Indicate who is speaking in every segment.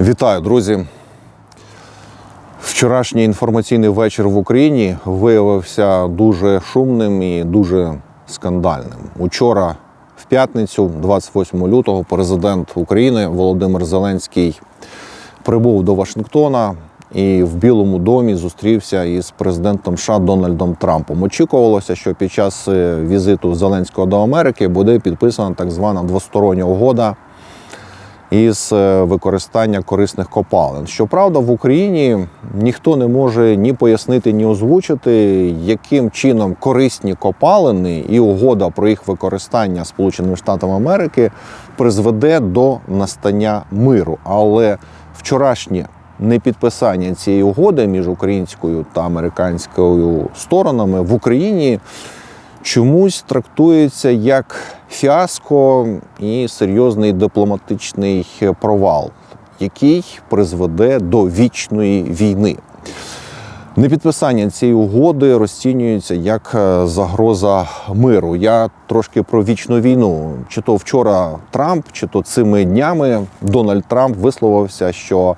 Speaker 1: Вітаю, друзі. Вчорашній інформаційний вечір в Україні виявився дуже шумним і дуже скандальним. Учора, в п'ятницю, 28 лютого, президент України Володимир Зеленський прибув до Вашингтона і в Білому домі зустрівся із президентом США Дональдом Трампом. Очікувалося, що під час е, візиту Зеленського до Америки буде підписана так звана двостороння угода із е, використання корисних копалин. Щоправда, в Україні ніхто не може ні пояснити, ні озвучити, яким чином корисні копалини і угода про їх використання Сполученими Штатами Америки призведе до настання миру. Але вчорашнє непідписання цієї угоди між українською та американською сторонами в Україні чомусь трактується як фіаско і серйозний дипломатичний провал, який призведе до вічної війни. Непідписання цієї угоди розцінюється як е, загроза миру. Я трошки про вічну війну. Чи то вчора Трамп, чи то цими днями Дональд Трамп висловився, що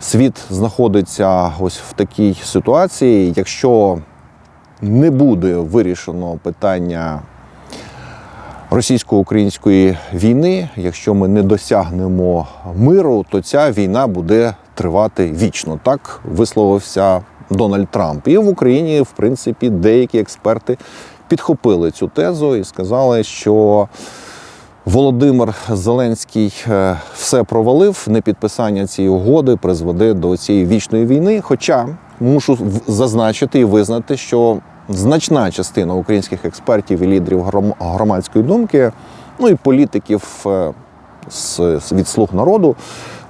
Speaker 1: світ знаходиться ось в такій ситуації, якщо не буде вирішено питання російсько-української війни, якщо ми не досягнемо миру, то ця війна буде тривати вічно. Так висловився Дональд Трамп. І в Україні, в принципі, деякі експерти підхопили цю тезу і сказали, що Володимир Зеленський е, все провалив. Непідписання цієї угоди призведе до цієї вічної війни. Хоча мушу зазначити і визнати, що значна частина українських експертів і лідерів громадської думки, ну і політиків е, від слуг народу,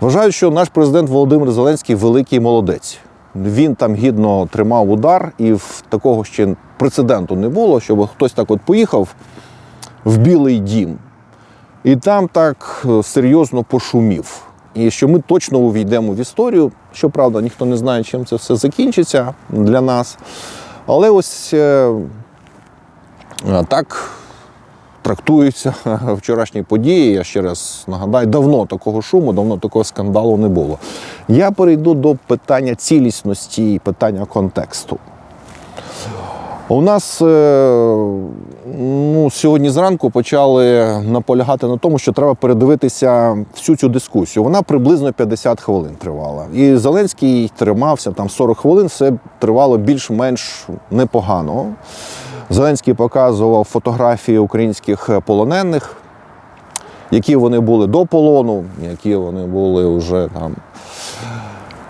Speaker 1: вважають, що наш президент Володимир Зеленський великий молодець. Він там гідно тримав удар, і в такого ще прецеденту не було, щоб хтось так от поїхав в Білий дім і там так е, серйозно пошумів. І що ми точно увійдемо в історію. Щоправда, ніхто не знає, чим це все закінчиться для нас. Але ось е, е, так трактуються вчорашні події. Я ще раз нагадаю, давно такого шуму, давно такого скандалу не було. Я перейду до питання цілісності і питання контексту. У нас е, ну, сьогодні зранку почали наполягати на тому, що треба передивитися всю цю дискусію. Вона приблизно 50 хвилин тривала. І Зеленський тримався там 40 хвилин, все тривало більш-менш непогано. Зеленський показував фотографії українських полонених, які вони були до полону, які вони були вже там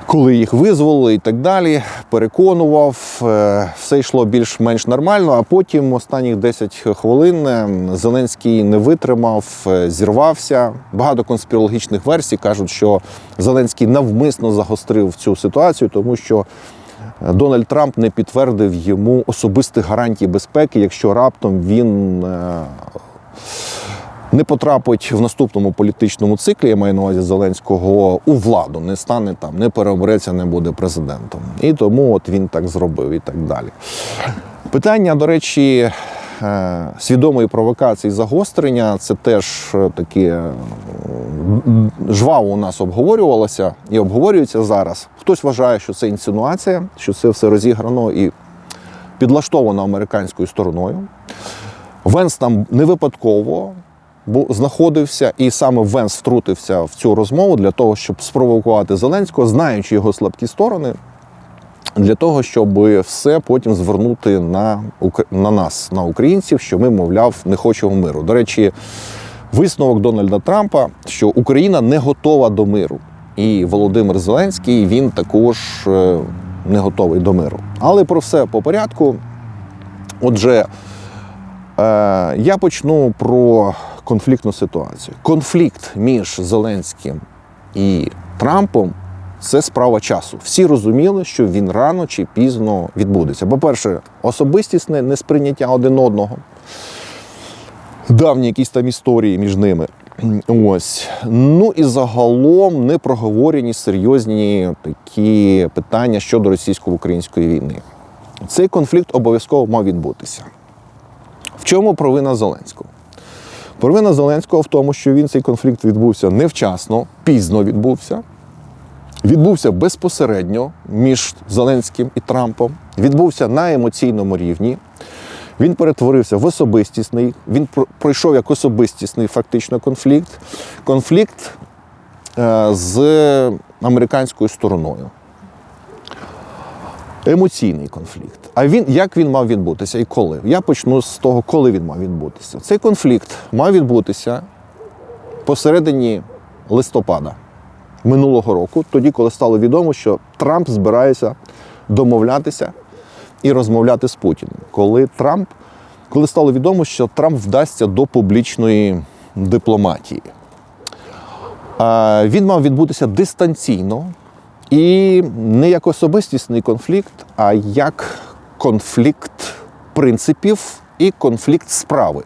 Speaker 1: коли їх визволили і так далі, переконував, е, все йшло більш-менш нормально. А потім останніх 10 хвилин е, Зеленський не витримав, е, зірвався. Багато конспірологічних версій кажуть, що Зеленський навмисно загострив цю ситуацію, тому що Дональд Трамп не підтвердив йому особистих гарантій безпеки, якщо раптом він. Не потрапить в наступному політичному циклі, я маю на увазі Зеленського у владу, не стане там, не переобереться, не буде президентом. І тому от він так зробив і так далі. Питання, до речі, е, свідомої провокації загострення це теж е, таке жваво у нас обговорювалося і обговорюється зараз. Хтось вважає, що це інсинуація, що це все розіграно і підлаштовано американською стороною. Венс там не випадково знаходився, і саме Венс втрутився в цю розмову для того, щоб спровокувати Зеленського, знаючи його слабкі сторони, для того, щоб все потім звернути на, на нас, на українців, що ми, мовляв, не хочемо миру. До речі, висновок Дональда Трампа, що Україна не готова до миру. І Володимир Зеленський він також е, не готовий до миру. Але про все по порядку. Отже, Е, Я почну про конфліктну ситуацію. Конфлікт між Зеленським і Трампом це справа часу. Всі розуміли, що він рано чи пізно відбудеться. По-перше, особистісне несприйняття один одного, давні якісь там історії між ними. Ось. Ну і загалом не проговорені серйозні такі питання щодо російсько-української війни. Цей конфлікт обов'язково мав відбутися. В чому провина Зеленського? Провина Зеленського в тому, що він цей конфлікт відбувся невчасно, пізно відбувся. відбувся безпосередньо між Зеленським і Трампом, відбувся на емоційному рівні. Він перетворився в особистісний, він пройшов як особистісний фактично конфлікт. Конфлікт е, з американською стороною. Емоційний конфлікт. А він як він мав відбутися і коли? Я почну з того, коли він мав відбутися. Цей конфлікт мав відбутися посередині листопада минулого року, тоді, коли стало відомо, що Трамп збирається домовлятися і розмовляти з Путіним. Коли Трамп, коли стало відомо, що Трамп вдасться до публічної дипломатії. Він мав відбутися дистанційно і не як особистісний конфлікт, а як конфлікт принципів і конфлікт справи.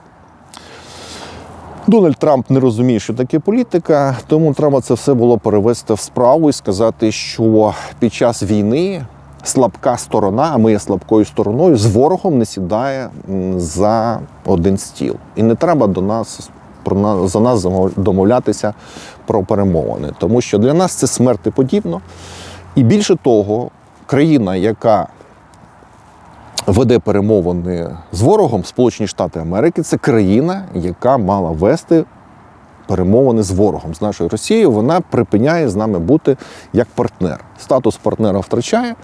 Speaker 1: Дональд Трамп не розуміє, що таке політика, тому треба це все було перевести в справу і сказати, що під час війни слабка сторона, а ми є слабкою стороною, з ворогом не сідає за один стіл. І не треба до нас про за нас домовлятися про перемовини, тому що для нас це смерти подібно. І більше того, країна, яка веде перемовини з ворогом, Сполучені Штати Америки, це країна, яка мала вести перемовини з ворогом, з нашою Росією. Вона припиняє з нами бути як партнер. Статус партнера втрачає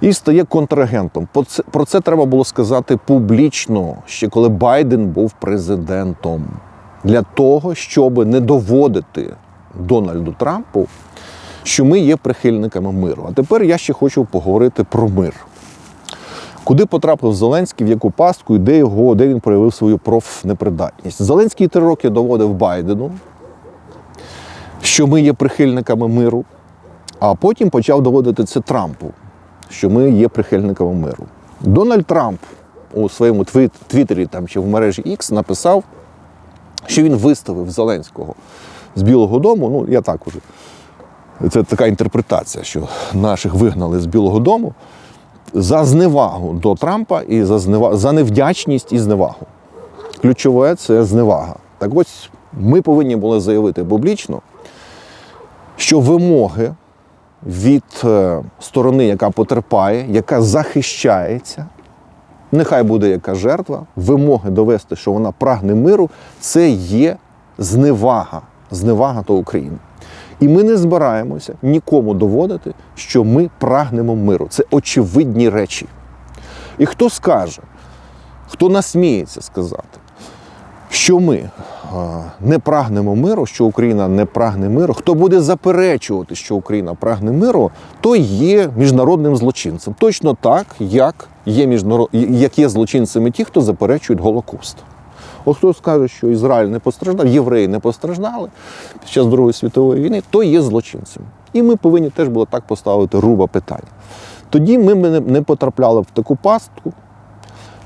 Speaker 1: і стає контрагентом. Про це, треба було сказати публічно, ще коли Байден був президентом, для того, щоб не доводити Дональду Трампу, що ми є прихильниками миру. А тепер я ще хочу поговорити про мир. Куди потрапив Зеленський, в яку пастку, і де його, де він проявив свою профнепридатність. Зеленський три роки доводив Байдену, що ми є прихильниками миру, а потім почав доводити це Трампу, що ми є прихильниками миру. Дональд Трамп у своєму твіт, твіттері там, чи в мережі X написав, що він виставив Зеленського з Білого Дому. Ну, я так уже. Це така інтерпретація, що наших вигнали з Білого Дому за зневагу до Трампа і за, знева... за невдячність і зневагу. Ключове це зневага. Так ось ми повинні були заявити публічно, що вимоги від е, сторони, яка потерпає, яка захищається, нехай буде яка жертва, вимоги довести, що вона прагне миру, це є зневага, зневага до України. І ми не збираємося нікому доводити, що ми прагнемо миру. Це очевидні речі. І хто скаже, хто насміється сказати, що ми е, не прагнемо миру, що Україна не прагне миру, хто буде заперечувати, що Україна прагне миру, той є міжнародним злочинцем. Точно так, як є, міжнарод... як є злочинцями ті, хто заперечують Голокост. От хто скаже, що Ізраїль не постраждав, євреї не постраждали під час Другої світової війни, то є злочинцем. І ми повинні теж було так поставити руба питання. Тоді ми б не- потрапляли в таку пастку,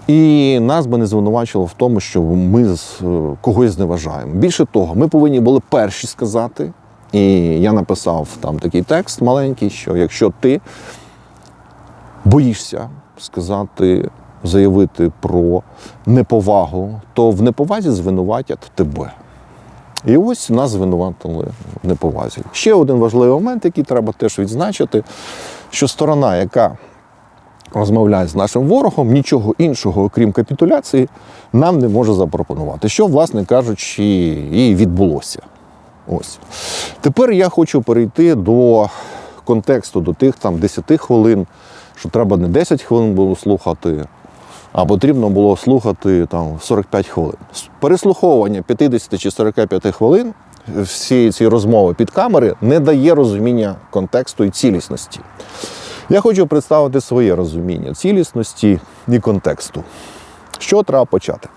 Speaker 1: і нас би не звинувачило в тому, що ми з- е, когось зневажаємо. Більше того, ми повинні були перші сказати, і я написав там такий текст маленький, що якщо ти боїшся сказати, заявити про неповагу, то в неповазі звинуватять тебе. І ось нас звинуватили в неповазі. Ще один важливий момент, який треба теж відзначити, що сторона, яка розмовляє з нашим ворогом, нічого іншого, окрім капітуляції, нам не може запропонувати. Що, власне кажучи, і відбулося. Ось. Тепер я хочу перейти до контексту, до тих там 10 хвилин, що треба не 10 хвилин було слухати, а потрібно було слухати там 45 хвилин. Переслуховування 50 чи 45 хвилин всієї цієї розмови під камери не дає розуміння контексту і цілісності. Я хочу представити своє розуміння цілісності і контексту. Що треба почати?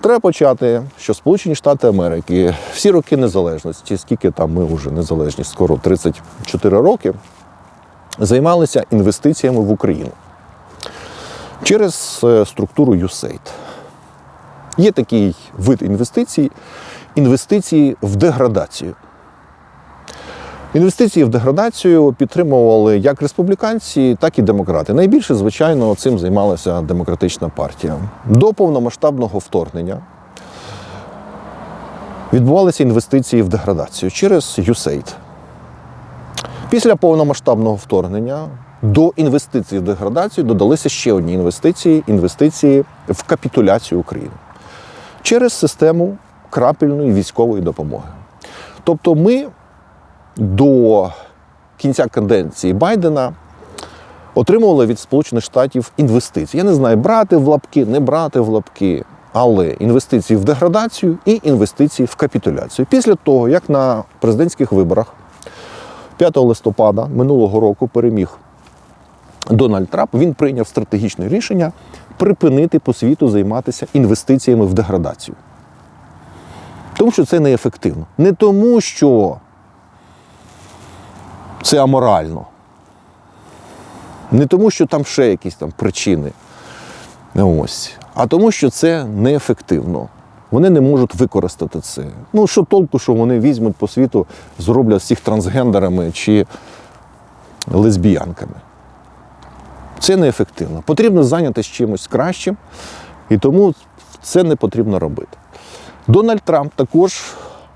Speaker 1: Треба почати, що Сполучені Штати Америки всі роки незалежності, скільки там ми вже незалежні, скоро 34 роки, займалися інвестиціями в Україну через е, структуру USAID. Є такий вид інвестицій інвестиції в деградацію. Інвестиції в деградацію підтримували як республіканці, так і демократи. Найбільше, звичайно, цим займалася демократична партія. До повномасштабного вторгнення відбувалися інвестиції в деградацію через USAID. Після повномасштабного вторгнення до інвестицій в деградацію додалися ще одні інвестиції інвестиції в капітуляцію України через систему крапельної військової допомоги. Тобто, ми до кінця каденції Байдена отримували від Сполучених Штатів інвестиції. Я не знаю, брати в лапки, не брати в лапки, але інвестиції в деградацію і інвестиції в капітуляцію. Після того, як на президентських виборах 5 листопада минулого року переміг Дональд Трамп, він прийняв стратегічне рішення припинити по світу займатися інвестиціями в деградацію. Тому що це неефективно. Не тому, що це аморально. Не тому, що там ще якісь там причини. Ось. А тому, що це неефективно. Вони не можуть використати це. Ну, що толку, що вони візьмуть по світу, зроблять всіх трансгендерами чи лесбіянками. Це неефективно. Потрібно зайнятися чимось кращим, і тому це не потрібно робити. Дональд Трамп також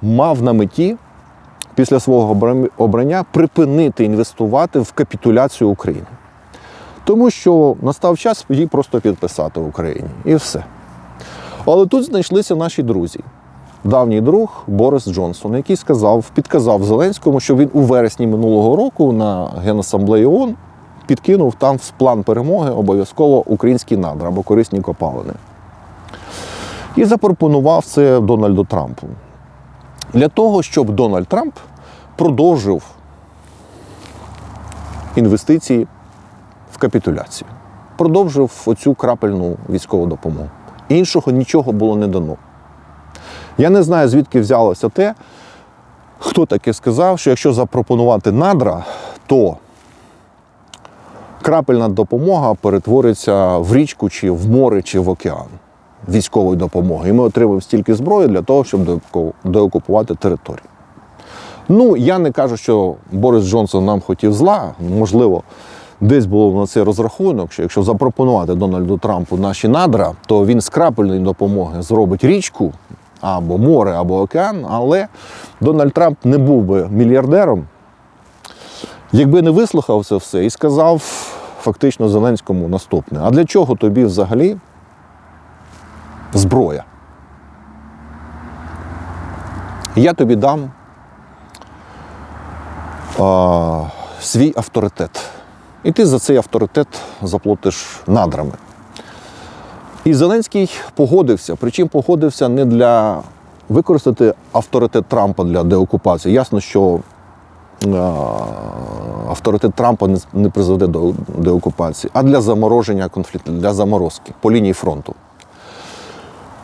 Speaker 1: мав на меті після свого обрання припинити інвестувати в капітуляцію України. Тому що настав час її просто підписати в Україні. І все. Але тут знайшлися наші друзі. Давній друг Борис Джонсон, який сказав, підказав Зеленському, що він у вересні минулого року на Генасамблеї ООН підкинув там в план перемоги обов'язково українські надра або корисні копалини. І запропонував це Дональду Трампу. Для того, щоб Дональд Трамп продовжив інвестиції в капітуляцію, продовжив оцю крапельну військову допомогу. Іншого нічого було не дано. Я не знаю, звідки взялося те, хто таки сказав, що якщо запропонувати надра, то крапельна допомога перетвориться в річку, чи в море, чи в океан військової допомоги. І ми отримаємо стільки зброї для того, щоб деоку- деокупувати територію. Ну, я не кажу, що Борис Джонсон нам хотів зла. Можливо, десь було на це розрахунок, що якщо запропонувати Дональду Трампу наші надра, то він з крапельної допомоги зробить річку або море, або океан. Але Дональд Трамп не був би мільярдером, якби не вислухав це все і сказав фактично Зеленському наступне: а для чого тобі взагалі зброя? Я тобі дам а, свій авторитет. І ти за цей авторитет заплатиш надрами. І Зеленський погодився. Причому погодився не для використати авторитет Трампа для деокупації. Ясно, що авторитет Трампа не, призведе до деокупації, а для замороження конфлікту, для заморозки по лінії фронту.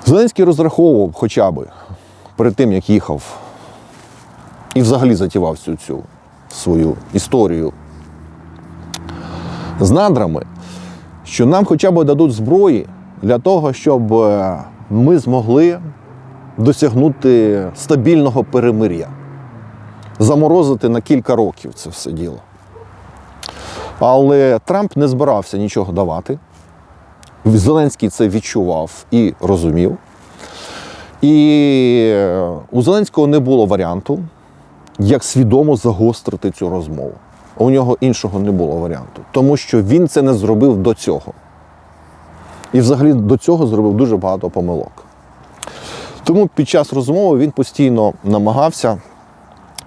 Speaker 1: Зеленський розраховував хоча б перед тим, як їхав, і взагалі затівав всю цю свою історію з надрами, що нам хоча б дадуть зброї для того, щоб е, ми змогли досягнути стабільного перемир'я, заморозити на кілька років це все діло. Але Трамп не збирався нічого давати. Зеленський це відчував і розумів. І е, у Зеленського не було варіанту, як свідомо загострити цю розмову. У нього іншого не було варіанту, тому що він це не зробив до цього. І взагалі до цього зробив дуже багато помилок. Тому під час розмови він постійно намагався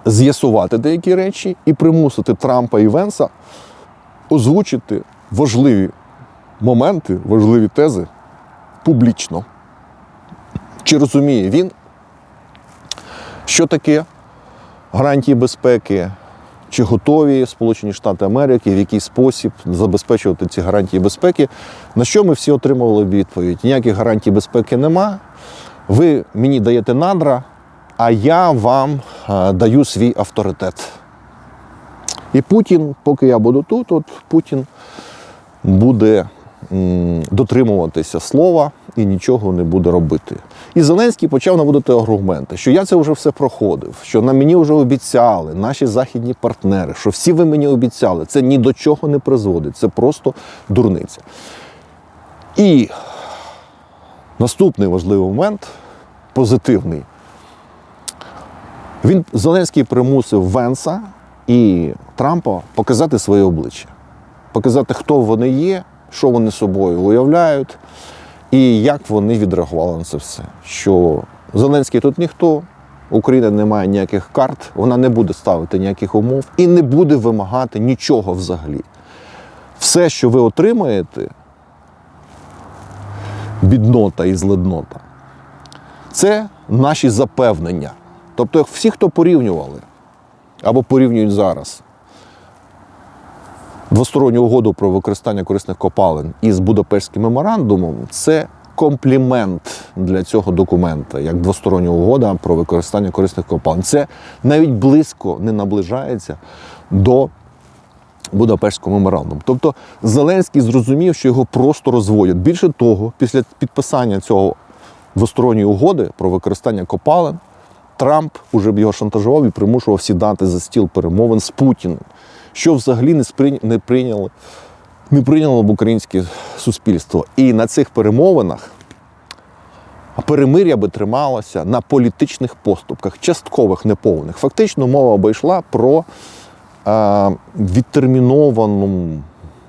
Speaker 1: з'ясувати деякі речі і примусити Трампа і Венса озвучити важливі моменти, важливі тези публічно. Чи розуміє він, що таке гарантії безпеки, чи готові Сполучені Штати Америки, в який спосіб забезпечувати ці гарантії безпеки, на що ми всі отримували відповідь: ніяких гарантій безпеки нема. Ви мені даєте надра, а я вам е, даю свій авторитет. І Путін, поки я буду тут, от Путін буде дотримуватися слова і нічого не буде робити. І Зеленський почав наводити аргументи, що я це вже все проходив, що на мені вже обіцяли наші західні партнери, що всі ви мені обіцяли. Це ні до чого не призводить, це просто дурниця. І наступний важливий момент, позитивний. Він Зеленський примусив Венса і Трампа показати своє обличчя, показати, хто вони є, що вони собою уявляють, і як вони відреагували на це все. Що Зеленський тут ніхто, Україна не має ніяких карт, вона не буде ставити ніяких умов і не буде вимагати нічого взагалі. Все, що ви отримаєте, біднота і злиднота, це наші запевнення. Тобто, всі, хто порівнювали або порівнюють зараз двосторонню угоду про використання корисних копалин із Будапештським меморандумом, це комплімент для цього документа, як двостороння угода про використання корисних копалин. Це навіть близько не наближається до Будапештського меморандуму. Тобто Зеленський зрозумів, що його просто розводять. Більше того, після підписання цього двосторонньої угоди про використання копалин, Трамп уже б його шантажував і примушував сідати за стіл перемовин з Путіним, що взагалі не сприйня- не прийняло, б українське суспільство. І на цих перемовинах перемир'я би трималося на політичних поступках, часткових, неповних. Фактично мова би йшла про е, відтерміновану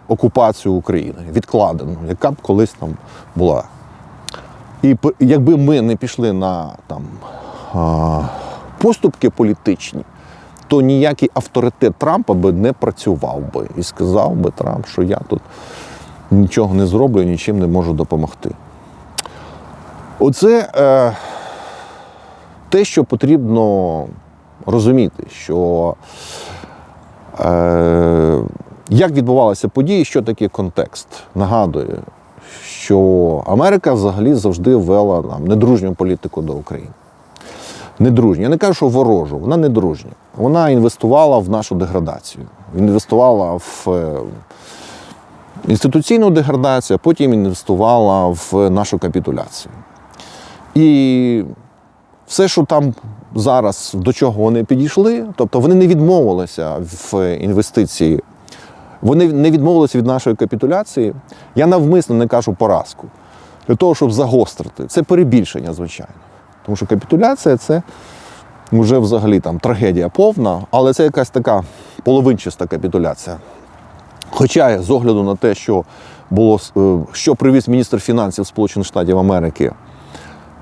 Speaker 1: окупацію України, відкладену, яка б колись там була. І якби ми не пішли на там, поступки політичні, то ніякий авторитет Трампа би не працював би і сказав би Трамп, що я тут нічого не зроблю, нічим не можу допомогти. Оце е, те, що потрібно розуміти, що е, як відбувалися події, що таке контекст. Нагадую, що Америка взагалі завжди вела нам недружню політику до України. Недружню. Я не кажу, що ворожу, вона недружня. Вона інвестувала в нашу деградацію, інвестувала в е, інституційну деградацію, а потім інвестувала в нашу капітуляцію. І все, що там зараз, до чого вони підійшли, тобто вони не відмовилися в інвестиції, вони не відмовилися від нашої капітуляції. Я навмисно не кажу поразку. Для того, щоб загострити. Це перебільшення, звичайно. Тому що капітуляція це вже взагалі там трагедія повна, але це якась така половинчаста капітуляція. Хоча, з огляду на те, що було е, що привіз міністр фінансів Сполучених Штатів Америки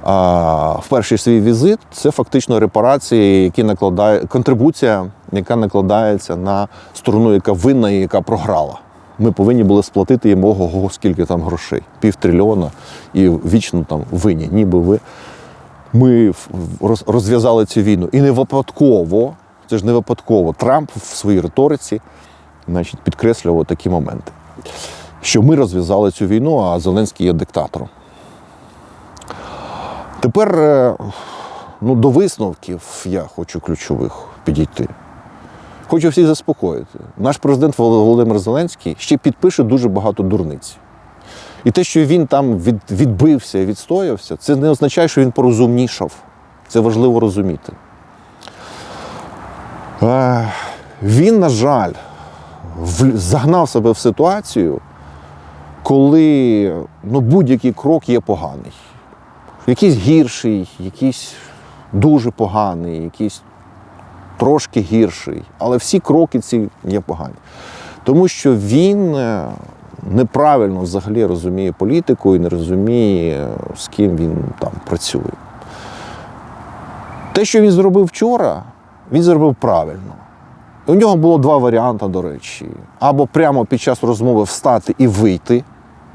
Speaker 1: в перший свій візит, це фактично репарації, які накладає контрибуція, яка накладається на сторону, яка винна і яка програла. Ми повинні були сплатити їм ого, скільки там грошей, півтрильйона і вічно там винні, ніби ви. Ми розв'язали цю війну. І не випадково, це ж не випадково. Трамп в своїй риториці значить, підкреслював такі моменти, що ми розв'язали цю війну, а Зеленський є диктатором. Тепер е, ну, до висновків я хочу ключових підійти. Хочу всіх заспокоїти. Наш президент Володимир Зеленський ще підпише дуже багато дурниць. І те, що він там від, відбився і відстоявся, це не означає, що він порозумнішав. Це важливо розуміти. Е, Він, на жаль, в- загнав себе в ситуацію, коли ну, будь-який крок є поганий. Якийсь гірший, якийсь дуже поганий, якийсь трошки гірший. Але всі кроки ці є погані. Тому що він е, неправильно взагалі розуміє політику і не розуміє, з ким він там працює. Те, що він зробив вчора, він зробив правильно. У нього було два варіанти, до речі. Або прямо під час розмови встати і вийти,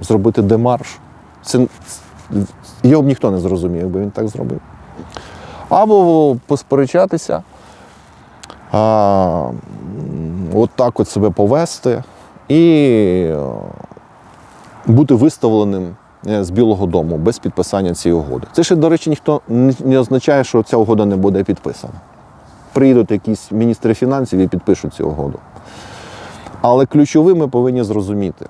Speaker 1: зробити демарш. Це його б ніхто не зрозумів, якби він так зробив. Або посперечатися, а, от так от себе повести і е, бути виставленим е, з Білого Дому без підписання цієї угоди. Це ще, до речі, ніхто не- означає, що ця угода не буде підписана. Приїдуть якісь міністри фінансів і підпишуть цю угоду. Але ключовим ми повинні зрозуміти,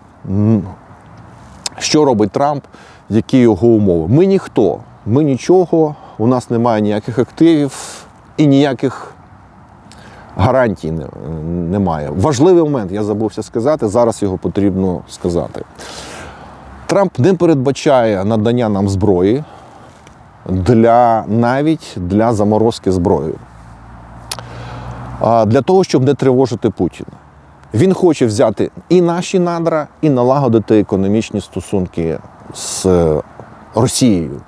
Speaker 1: що робить Трамп, які його умови. Ми ніхто, ми нічого, у нас немає ніяких активів і ніяких гарантій немає. Важливий момент, я забувся сказати, зараз його потрібно сказати. Трамп не передбачає надання нам зброї для, навіть для заморозки зброї. для того, щоб не тривожити Путіна. Він хоче взяти і наші надра, і налагодити економічні стосунки з е, Росією.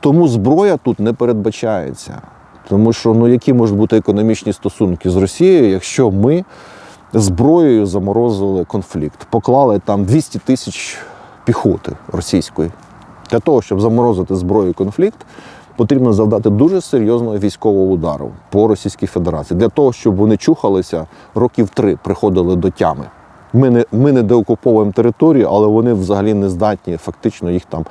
Speaker 1: Тому зброя тут не передбачається. Тому що ну, які можуть бути економічні стосунки з Росією, якщо ми зброєю заморозили конфлікт, поклали там 200 тисяч піхоти російської. Для того, щоб заморозити зброю конфлікт, потрібно завдати дуже серйозного військового удару по Російській Федерації. Для того, щоб вони чухалися років три, приходили до тями. Ми не, ми не деокуповуємо територію, але вони взагалі не здатні фактично їх там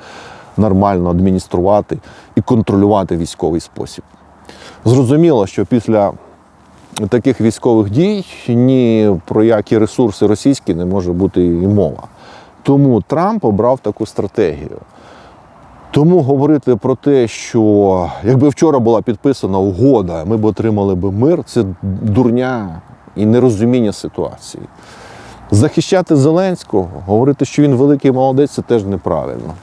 Speaker 1: нормально адмініструвати і контролювати військовий спосіб. Зрозуміло, що після таких військових дій ні про які ресурси російські не може бути і мова. Тому Трамп обрав таку стратегію. Тому говорити про те, що якби вчора була підписана угода, ми б отримали би мир, це дурня і нерозуміння ситуації. Захищати Зеленського, говорити, що він великий молодець, це теж неправильно.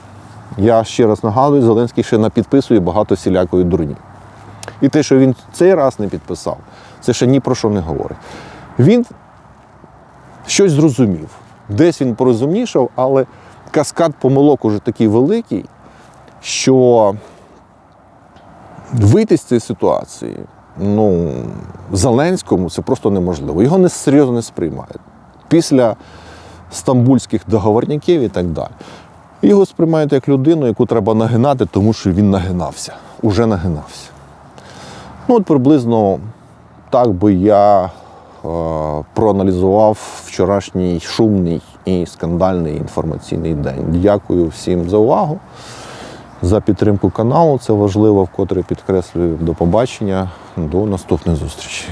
Speaker 1: Я ще раз нагадую, Зеленський ще напідписує багато всілякої дурні. І те, що він цей раз не підписав, це ще ні про що не говорить. Він щось зрозумів. Десь він порозумнішав, але каскад помилок уже такий великий, що вийти з цієї ситуації ну, Зеленському це просто неможливо. Його не серйозно не сприймають. Після стамбульських договорників і так далі. Його сприймають як людину, яку треба нагинати, тому що він нагинався, уже нагинався. Ну, от приблизно так би я е, проаналізував вчорашній шумний і скандальний інформаційний день. Дякую всім за увагу, за підтримку каналу. Це важливо, вкотре підкреслюю. До побачення, до наступних зустрічей.